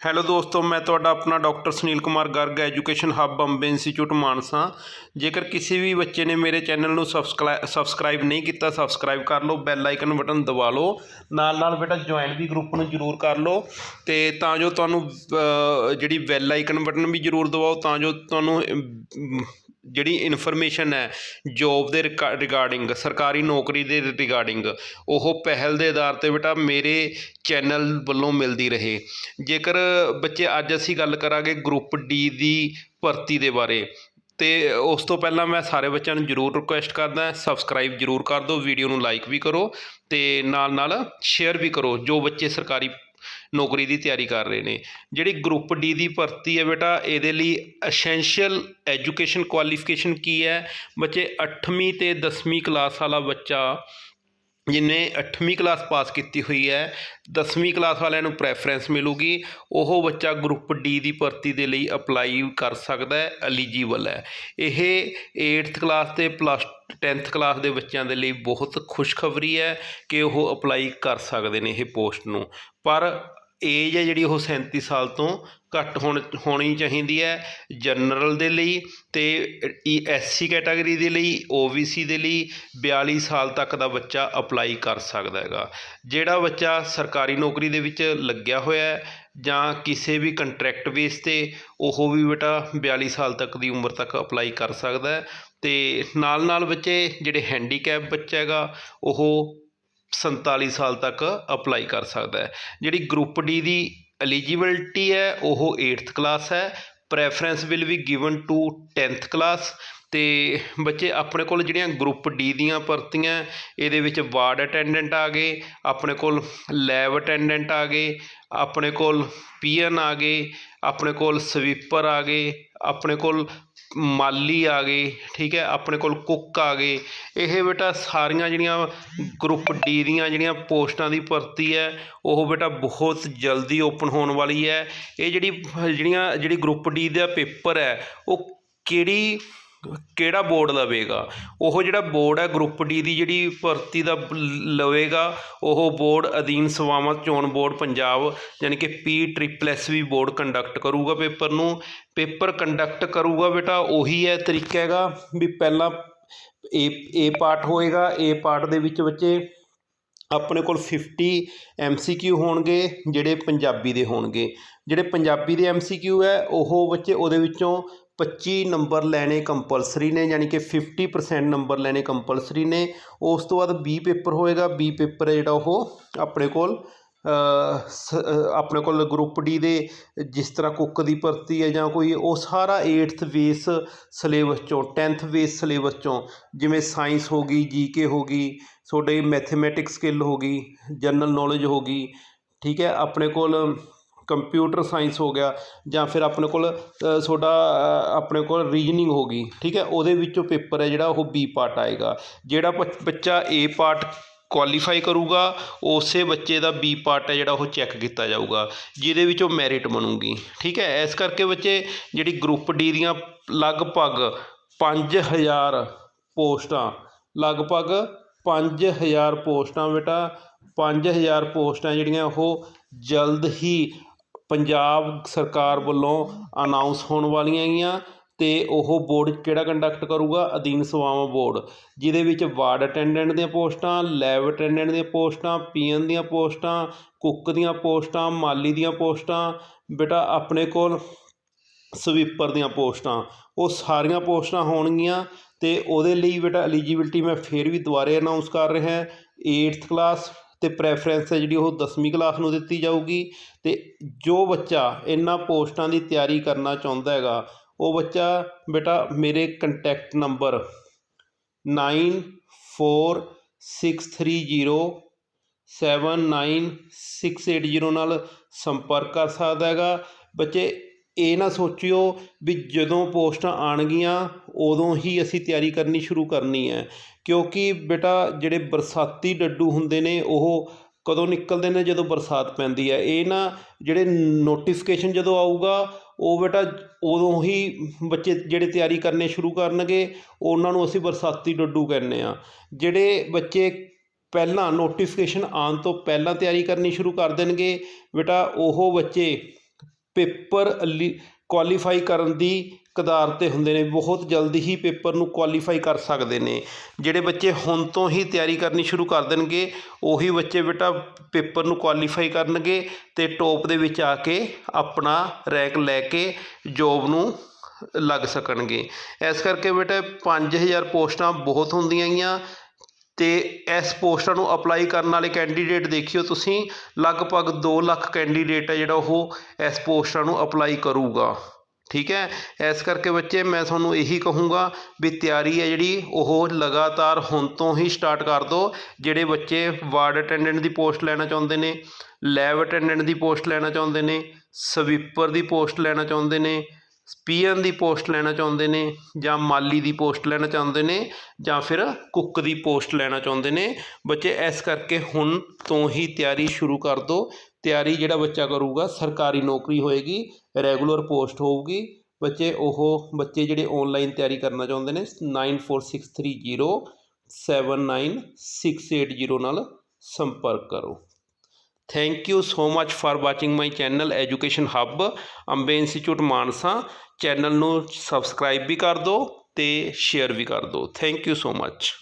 Hello ਦੋਸਤੋ, ਮੈਂ ਤੁਹਾਡਾ ਆਪਣਾ doctor Sunil Kumar Garg, education hub Bombay institute Mansa. ਜੇਕਰ ਕਿਸੇ ਵੀ ਬੱਚੇ ਨੇ ਮੇਰੇ ਚੈਨਲ ਨੂੰ ਸਬਸਕ੍ਰਾਈਬ ਸਬਸਕ੍ਰਾਈਬ ਨਹੀਂ ਕੀਤਾ, ਸਬਸਕ੍ਰਾਈਬ ਕਰ ਲਓ, ਬੈਲ ਆਈਕਨ ਬਟਨ ਦਬਾ ਲਓ। ਨਾਲ ਨਾਲ ਬੇਟਾ ਜੁਆਇਨ ਵੀ ਗਰੁੱਪ ਨੂੰ ਜਰੂਰ ਕਰ ਲਓ। ਤੇ ਤਾਂ ਜੋ ਤੁਹਾਨੂੰ ਜਿਹੜੀ ਬੈਲ ਆਈਕਨ ਬਟਨ ਵੀ ਜਰੂਰ ਦਬਾਓ, ਤਾਂ ਜੋ ਤੁਹਾਨੂੰ ਜਿਹੜੀ ਇਨਫੋਰਮੇਸ਼ਨ ਹੈ ਜੋਬ ਦੇ ਰਿਗਾਰਡਿੰਗ ਸਰਕਾਰੀ ਨੌਕਰੀ ਦੇ ਰਿਗਾਰਡਿੰਗ ਉਹ ਪਹਿਲ ਦੇ ਆਧਾਰ ਤੇ ਬੇਟਾ ਮੇਰੇ ਚੈਨਲ ਵੱਲੋਂ ਮਿਲਦੀ ਰਹੇ। ਜੇਕਰ ਬੱਚੇ ਅੱਜ ਅਸੀਂ ਗੱਲ ਕਰਾਂਗੇ ਗਰੁੱਪ ਡੀ ਦੀ ਭਰਤੀ ਦੇ ਬਾਰੇ, ਤੇ ਉਸ ਤੋਂ ਪਹਿਲਾਂ ਮੈਂ ਸਾਰੇ ਬੱਚਿਆਂ ਨੂੰ ਜਰੂਰ ਰਿਕੁਐਸਟ ਕਰਦਾ ਸਬਸਕ੍ਰਾਈਬ ਜਰੂਰ ਕਰ ਦਿਓ ਵੀਡੀਓ ਨੂੰ ਲਾਈਕ ਵੀ ਕਰੋ ਅਤੇ ਨਾਲ ਨਾਲ ਸ਼ੇਅਰ ਵੀ ਕਰੋ, ਜੋ ਬੱਚੇ ਸਰਕਾਰੀ ਨੌਕਰੀ ਦੀ ਤਿਆਰੀ ਕਰ ਰਹੇ ਨੇ। ਜਿਹੜੀ ਗਰੁੱਪ ਡੀ ਦੀ ਭਰਤੀ ਹੈ ਬੇਟਾ, ਇਹਦੇ ਲਈ ਅਸ਼ੈਂਸ਼ੀਅਲ ਐਜੂਕੇਸ਼ਨ ਕੁਆਲੀਫਿਕੇਸ਼ਨ ਕੀ ਹੈ? ਬੱਚੇ 8ਵੀਂ ਤੇ 10ਵੀਂ ਕਲਾਸ ਵਾਲਾ ਬੱਚਾ ਜਿਹਨੇ 8ਵੀਂ ਕਲਾਸ ਪਾਸ ਕੀਤੀ ਹੋਈ ਹੈ 10ਵੀਂ ਕਲਾਸ ਵਾਲਿਆਂ ਨੂੰ ਪ੍ਰੈਫਰੈਂਸ ਮਿਲੂਗੀ। ਉਹ ਬੱਚਾ ਗਰੁੱਪ ਡੀ ਦੀ ਭਰਤੀ ਦੇ ਲਈ ਅਪਲਾਈ ਕਰ ਸਕਦਾ ਹੈ ਐਲੀਜੀਬਲ ਹੈ। ਇਹ 8th ਕਲਾਸ ਤੇ ਪਲੱਸ 10th ਕਲਾਸ ਦੇ ਬੱਚਿਆਂ ਦੇ ਲਈ ਬਹੁਤ ਖੁਸ਼ਖਬਰੀ ਹੈ ਕਿ ਉਹ ਅਪਲਾਈ ਕਰ ਸਕਦੇ ਨੇ ਇਹ ਪੋਸਟ ਨੂੰ। ਪਰ ਏਜ ਹੈ ਜਿਹੜੀ ਉਹ 37 ਸਾਲ ਤੋਂ ਘੱਟ ਹੋਣ, ਹੋਣੀ ਚਾਹੀਦੀ ਹੈ ਜਨਰਲ ਦੇ ਲਈ ਤੇ ਐਸਸੀ ਕੈਟਾਗਰੀ ਦੇ ਲਈ ਓ ਬੀ ਸੀ ਦੇ ਲਈ 42 ਸਾਲ ਤੱਕ ਦਾ ਬੱਚਾ ਅਪਲਾਈ ਕਰ ਸਕਦਾ ਹੈਗਾ। ਜਿਹੜਾ ਬੱਚਾ ਸਰਕਾਰੀ ਨੌਕਰੀ ਦੇ ਵਿੱਚ ਲੱਗਿਆ ਹੋਇਆ ਜਾਂ ਕਿਸੇ ਵੀ ਕੰਟਰੈਕਟ ਬੇਸ ਤੇ, ਉਹ ਵੀ ਬੇਟਾ 42 ਸਾਲ ਤੱਕ ਦੀ ਉਮਰ ਤੱਕ ਅਪਲਾਈ ਕਰ ਸਕਦਾ ਅਤੇ ਨਾਲ ਨਾਲ ਬੱਚੇ ਜਿਹੜੇ ਹੈਂਡੀਕੈਪ ਬੱਚਾ ਹੈਗਾ, ਉਹ 47 ਸਾਲ ਤੱਕ ਅਪਲਾਈ ਕਰ ਸਕਦਾ ਜਿਹੜੀ ਗਰੁੱਪ ਡੀ ਦੀ ਐਲੀਜੀਬਿਲਟੀ ਹੈ, ਉਹ 8th ਕਲਾਸ ਹੈ। Preference will be given to 10th class ਅਤੇ ਬੱਚੇ ਆਪਣੇ ਕੋਲ ਜਿਹੜੀਆਂ ਗਰੁੱਪ ਡੀ ਦੀਆਂ ਭਰਤੀਆਂ, ਇਹਦੇ ਵਿੱਚ ਵਾਰਡ ਅਟੈਂਡੈਂਟ ਆ ਗਏ, ਆਪਣੇ ਕੋਲ ਲੈਬ ਅਟੈਂਡੈਂਟ ਆ ਗਏ, ਆਪਣੇ ਕੋਲ ਪੀਐਨ ਆ ਗਏ, ਆਪਣੇ ਕੋਲ ਸਵੀਪਰ ਆ ਗਏ, ਆਪਣੇ ਕੋਲ ਮਾਲੀ ਆ ਗਏ, ਠੀਕ ਹੈ, ਆਪਣੇ ਕੋਲ ਕੁੱਕ ਆ ਗਏ। ਇਹ ਬੇਟਾ ਸਾਰੀਆਂ ਜਿਹੜੀਆਂ ਗਰੁੱਪ ਡੀ ਦੀਆਂ ਜਿਹੜੀਆਂ ਪੋਸਟਾਂ ਦੀ ਭਰਤੀ ਹੈ, ਉਹ ਬੇਟਾ ਬਹੁਤ ਜਲਦੀ ਓਪਨ ਹੋਣ ਵਾਲੀ ਹੈ। ਇਹ ਜਿਹੜੀ, ਜਿਹੜੀਆਂ, ਜਿਹੜੀ ਗਰੁੱਪ ਡੀ ਦਾ ਪੇਪਰ ਹੈ, ਉਹ ਕਿਹੜੀ ਕਿਹੜਾ ਬੋਰਡ ਲਵੇਗਾ? ਉਹ ਜਿਹੜਾ ਬੋਰਡ ਹੈ, ਗਰੁੱਪ ਡੀ ਦੀ ਜਿਹੜੀ ਭਰਤੀ ਦਾ ਲਵੇਗਾ, ਉਹ ਬੋਰਡ ਅਧੀਨ ਸੇਵਾਵਾਂ ਚੋਣ ਬੋਰਡ ਪੰਜਾਬ, ਯਾਨੀ ਕਿ P triple S V board conduct ਕਰੂਗਾ ਪੇਪਰ ਨੂੰ। ਪੇਪਰ ਕੰਡਕਟ ਕਰੂਗਾ ਬੇਟਾ, ਉਹੀ ਹੈ ਤਰੀਕਾ ਹੈਗਾ ਵੀ ਪਹਿਲਾਂ ਏ ਏ ਪਾਰਟ ਹੋਏਗਾ ਏ ਪਾਰਟ ਦੇ ਵਿੱਚ ਬੱਚੇ ਆਪਣੇ ਕੋਲ 50 ਐਮਸੀਕਿਊ ਹੋਣਗੇ, ਜਿਹੜੇ ਪੰਜਾਬੀ ਦੇ ਹੋਣਗੇ। ਜਿਹੜੇ ਪੰਜਾਬੀ ਦੇ ਐਮਸੀਕਿਊ ਹੈ, ਉਹ ਬੱਚੇ ਉਹਦੇ ਵਿੱਚੋਂ 25 ਨੰਬਰ ਲੈਣੇ ਕੰਪਲਸਰੀ ਨੇ, ਯਾਨੀ ਕਿ 50% ਨੰਬਰ ਲੈਣੇ ਕੰਪਲਸਰੀ ਨੇ। ਉਸ ਤੋਂ ਬਾਅਦ ਬੀ ਪੇਪਰ ਹੋਏਗਾ। ਬੀ ਪੇਪਰ ਹੈ ਜਿਹੜਾ ਉਹ ਆਪਣੇ ਕੋਲ ਆਪਣੇ ਕੋਲ ਗਰੁੱਪ ਡੀ ਦੇ ਜਿਸ ਤਰ੍ਹਾਂ ਕੁੱਕ ਦੀ ਭਰਤੀ ਹੈ ਜਾਂ ਕੋਈ, ਉਹ ਸਾਰਾ 8th ਬੇਸ ਸਿਲੇਬਸ ਚੋਂ 10th ਬੇਸ ਸਿਲੇਬਸ ਚੋਂ, ਜਿਵੇਂ ਸਾਇੰਸ ਹੋ ਗਈ ਜੀਕੇ ਹੋ ਗਈ, ਤੁਹਾਡੇ ਮੈਥਮੈਟਿਕਸ ਸਕਿੱਲ ਹੋ ਗਈ ਜਨਰਲ ਨੌਲੇਜ ਹੋ ਗਈ, ਠੀਕ ਹੈ, ਆਪਣੇ ਕੋਲ ਕੰਪਿਊਟਰ ਸਾਇੰਸ ਹੋ ਗਿਆ ਜਾਂ ਫਿਰ ਆਪਣੇ ਕੋਲ ਤੁਹਾਡਾ ਆਪਣੇ ਕੋਲ ਰੀਜਨਿੰਗ ਹੋ ਗਈ, ਠੀਕ ਹੈ? ਉਹਦੇ ਵਿੱਚੋਂ ਪੇਪਰ ਹੈ ਜਿਹੜਾ ਉਹ ਬੀ ਪਾਰਟ ਆਏਗਾ। ਜਿਹੜਾ ਬ, ਬੱਚਾ ਏ ਪਾਰਟ ਕੁਆਲੀਫਾਈ ਕਰੂਗਾ, ਉਸੇ ਬੱਚੇ ਦਾ ਬੀ ਪਾਰਟ ਹੈ ਜਿਹੜਾ ਉਹ ਚੈੱਕ ਕੀਤਾ ਜਾਊਗਾ, ਜਿਹਦੇ ਵਿੱਚੋਂ ਮੈਰਿਟ ਬਣੂਗੀ, ਠੀਕ ਹੈ? ਇਸ ਕਰਕੇ ਬੱਚੇ, ਜਿਹੜੀ ਗਰੁੱਪ ਡੀ ਦੀਆਂ ਲਗਭਗ 5000 ਪੋਸਟਾਂ, ਲਗਭਗ 5000 ਪੋਸਟਾਂ ਬੇਟਾ 5000 ਪੋਸਟਾਂ ਜਿਹੜੀਆਂ ਉਹ ਜਲਦ ਹੀ ਪੰਜਾਬ ਸਰਕਾਰ ਵੱਲੋਂ ਅਨਾਊਂਸ ਹੋਣ ਵਾਲੀਆਂ ਹੈਗੀਆਂ ਅਤੇ ਉਹ ਬੋਰਡ ਕਿਹੜਾ ਕੰਡਕਟ ਕਰੂਗਾ? ਅਧੀਨ ਸੇਵਾਵਾਂ ਬੋਰਡ ਜਿਹਦੇ ਵਿੱਚ ਵਾਰਡ ਅਟੈਂਡੈਂਟ ਦੀਆਂ ਪੋਸਟਾਂ ਲੈਬ ਅਟੈਂਡੈਂਟ ਦੀਆਂ ਪੋਸਟਾਂ, ਪੀਐਨ ਦੀਆਂ ਪੋਸਟਾਂ, ਕੁੱਕ ਦੀਆਂ ਪੋਸਟਾਂ, ਮਾਲੀ ਦੀਆਂ ਪੋਸਟਾਂ, ਬੇਟਾ ਆਪਣੇ ਕੋਲ ਸਵੀਪਰ ਦੀਆਂ ਪੋਸਟਾਂ, ਉਹ ਸਾਰੀਆਂ ਪੋਸਟਾਂ ਹੋਣਗੀਆਂ ਅਤੇ ਉਹਦੇ ਲਈ ਬੇਟਾ ਐਲੀਜੀਬਿਲਟੀ ਮੈਂ ਫਿਰ ਵੀ ਦੁਬਾਰੇ ਅਨਾਊਂਸ ਕਰ ਰਿਹਾ ਏਟਥ ਕਲਾਸ ਅਤੇ ਪ੍ਰੈਫਰੈਂਸ ਹੈ ਜਿਹੜੀ ਉਹ 10ਵੀਂ ਕਲਾਸ ਨੂੰ ਦਿੱਤੀ ਜਾਊਗੀ ਅਤੇ ਜੋ ਬੱਚਾ ਇਹਨਾਂ ਪੋਸਟਾਂ ਦੀ ਤਿਆਰੀ ਕਰਨਾ ਚਾਹੁੰਦਾ ਹੈਗਾ, ਉਹ ਬੱਚਾ ਬੇਟਾ ਮੇਰੇ ਕੰਟੈਕਟ ਨੰਬਰ 9463079680 ਨਾਲ ਸੰਪਰਕ ਕਰ ਸਕਦਾ ਹੈਗਾ। ਬੱਚੇ ਇਹ ਨਾ ਸੋਚਿਓ ਵੀ ਜਦੋਂ ਪੋਸਟਾਂ ਆਉਣਗੀਆਂ, ਉਦੋਂ ਹੀ ਅਸੀਂ ਤਿਆਰੀ ਕਰਨੀ ਸ਼ੁਰੂ ਕਰਨੀ ਹੈ। ਕਿਉਂਕਿ ਬੇਟਾ, ਜਿਹੜੇ ਬਰਸਾਤੀ ਡੱਡੂ ਹੁੰਦੇ ਨੇ, ਉਹ ਕਦੋਂ ਨਿਕਲਦੇ ਨੇ, ਜਦੋਂ ਬਰਸਾਤ ਪੈਂਦੀ ਹੈ। ਇਹ ਨਾ ਜਿਹੜੇ ਨੋਟੀਫਿਕੇਸ਼ਨ ਜਦੋਂ ਆਊਗਾ, ਉਹ ਬੇਟਾ ਉਦੋਂ ਹੀ ਬੱਚੇ ਜਿਹੜੇ ਤਿਆਰੀ ਕਰਨੇ ਸ਼ੁਰੂ ਕਰਨਗੇ, ਉਹਨਾਂ ਨੂੰ ਅਸੀਂ ਬਰਸਾਤੀ ਡੱਡੂ ਕਹਿੰਦੇ ਆ ਜਿਹੜੇ ਬੱਚੇ ਪਹਿਲਾਂ ਨੋਟੀਫਿਕੇਸ਼ਨ ਆਉਣ ਤੋਂ ਪਹਿਲਾਂ ਤਿਆਰੀ ਕਰਨੀ ਸ਼ੁਰੂ ਕਰ ਦੇਣਗੇ, ਬੇਟਾ, ਉਹ ਬੱਚੇ ਪੇਪਰ ਕੁਆਲੀਫਾਈ ਕਰਨ ਦੀ ਕਦਾਰ 'ਤੇ ਹੁੰਦੇ ਨੇ, ਬਹੁਤ ਜਲਦੀ ਹੀ ਪੇਪਰ ਨੂੰ ਕੁਆਲੀਫਾਈ ਕਰ ਸਕਦੇ ਨੇ। ਜਿਹੜੇ ਬੱਚੇ ਹੁਣ ਤੋਂ ਹੀ ਤਿਆਰੀ ਕਰਨੀ ਸ਼ੁਰੂ ਕਰ ਦੇਣਗੇ, ਉਹੀ ਬੱਚੇ ਬੇਟਾ ਪੇਪਰ ਨੂੰ ਕੁਆਲੀਫਾਈ ਕਰਨਗੇ ਅਤੇ ਟੋਪ ਦੇ ਵਿੱਚ ਆ ਕੇ ਆਪਣਾ ਰੈਂਕ ਲੈ ਕੇ ਜੋਬ ਨੂੰ ਲੱਗ ਸਕਣਗੇ। ਇਸ ਕਰਕੇ ਬੇਟਾ, ਪੰਜ ਹਜ਼ਾਰ ਪੋਸਟਾਂ ਬਹੁਤ ਹੁੰਦੀਆਂ ਗੀਆਂ ਅਤੇ ਇਸ ਪੋਸਟਾਂ ਨੂੰ ਅਪਲਾਈ ਕਰਨ ਵਾਲੇ ਕੈਂਡੀਡੇਟ ਦੇਖਿਓ ਤੁਸੀਂ, ਲਗਭਗ ਦੋ ਲੱਖ ਕੈਂਡੀਡੇਟ ਹੈ ਜਿਹੜਾ ਉਹ ਇਸ ਪੋਸਟਾਂ ਨੂੰ ਅਪਲਾਈ ਕਰੂਗਾ। ਠੀਕ ਹੈ? ਇਸ ਕਰਕੇ ਬੱਚੇ ਮੈਂ ਤੁਹਾਨੂੰ ਇਹੀ ਕਹੂੰਗਾ ਵੀ ਤਿਆਰੀ ਹੈ ਜਿਹੜੀ, ਉਹ ਲਗਾਤਾਰ ਹੁਣ ਤੋਂ ਹੀ ਸਟਾਰਟ ਕਰ ਦਿਓ। ਜਿਹੜੇ ਬੱਚੇ ਵਾਰਡ ਅਟੈਂਡੈਂਟ ਦੀ ਪੋਸਟ ਲੈਣਾ ਚਾਹੁੰਦੇ ਨੇ, ਲੈਬ ਅਟੈਂਡੈਂਟ ਦੀ ਪੋਸਟ ਲੈਣਾ ਚਾਹੁੰਦੇ ਨੇ, ਸਵੀਪਰ ਦੀ ਪੋਸਟ ਲੈਣਾ ਚਾਹੁੰਦੇ ਨੇ ਪੀਐਨ ਦੀ ਪੋਸਟ ਲੈਣਾ ਚਾਹੁੰਦੇ ਨੇ ਜਾਂ ਮਾਲੀ ਦੀ ਪੋਸਟ ਲੈਣਾ ਚਾਹੁੰਦੇ ਨੇ ਜਾਂ ਫਿਰ ਕੁੱਕ ਦੀ ਪੋਸਟ ਲੈਣਾ ਚਾਹੁੰਦੇ ਨੇ। ਬੱਚੇ, ਇਸ ਕਰਕੇ ਹੁਣ ਤੋਂ ਹੀ ਤਿਆਰੀ ਸ਼ੁਰੂ ਕਰ ਦਿਓ ਤਿਆਰੀ ਜਿਹੜਾ ਬੱਚਾ ਕਰੂਗਾ, ਸਰਕਾਰੀ ਨੌਕਰੀ ਹੋਏਗੀ, ਰੈਗੂਲਰ ਪੋਸਟ ਹੋਊਗੀ। ਬੱਚੇ, ਉਹ ਬੱਚੇ ਜਿਹੜੇ ਆਨਲਾਈਨ ਤਿਆਰੀ ਕਰਨਾ ਚਾਹੁੰਦੇ ਨੇ 94630 79680 ਨਾਲ ਸੰਪਰਕ ਕਰੋ। Thank you so much for watching my channel education hub Bombay institute Mansa channel ਨੂੰ ਸਬਸਕ੍ਰਾਈਬ ਵੀ ਕਰ ਦਿਓ ਤੇ ਸ਼ੇਅਰ ਵੀ ਕਰ ਦਿਓ ਥੈਂਕ ਯੂ ਸੋ ਮੱਚ